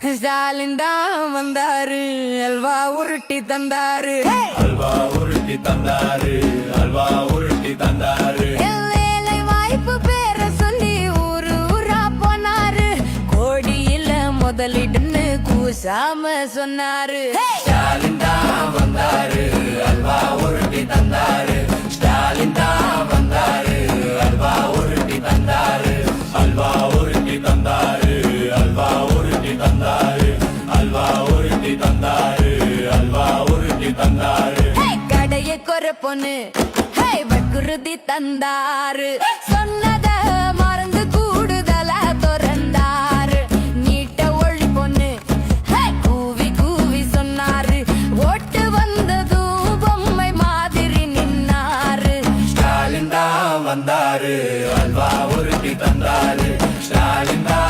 ஸ்டாலின் தான் வந்தாரு அல்வா உருட்டி தந்தாரு. அல்வா உருட்டி தந்தாரு அல்வா உருட்டி தந்தாரு. வேலை வாய்ப்பு பேர சொல்லி ஊரு ஊரா போனாரு. கோடியில முதலிடுன்னு கூசாம சொன்னாரு. ஸ்டாலின் தான் வந்தாரு அல்வா உருட்டி கடைய பொண்ணு. ஹே வக்குருதி தந்தாரு. சொன்னத மறந்து கூடுதல துறந்தாரு. நீட்ட ஒளி பொண்ணு. ஹே கூவி கூவி சொன்னாரு. ஓட்டு வந்ததும் பொம்மை மாதிரி நின்னாரு. ஸ்டாலின் தான் வந்தாரு. அல்வா உருட்டி தந்தாரு. ஸ்டாலின் தான்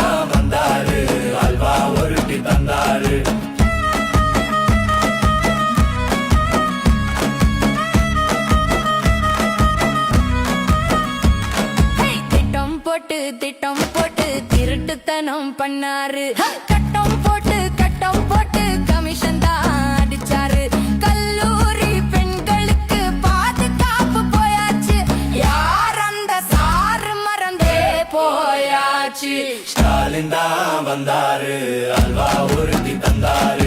போட்டு திட்டம் போட்டு திருட்டுத்தனம் பண்ணாரு. கட்டம் போட்டு கட்டம் போட்டு கமிஷன் தான் அடிச்சாரு. கல்லூரி பெண்களுக்கு பாதுகாப்பு போயாச்சு. யார் அந்த சாரு மறந்தே போயாச்சு. ஸ்டாலின் தான் வந்தாரு அல்வா உறுதி தந்தாரு.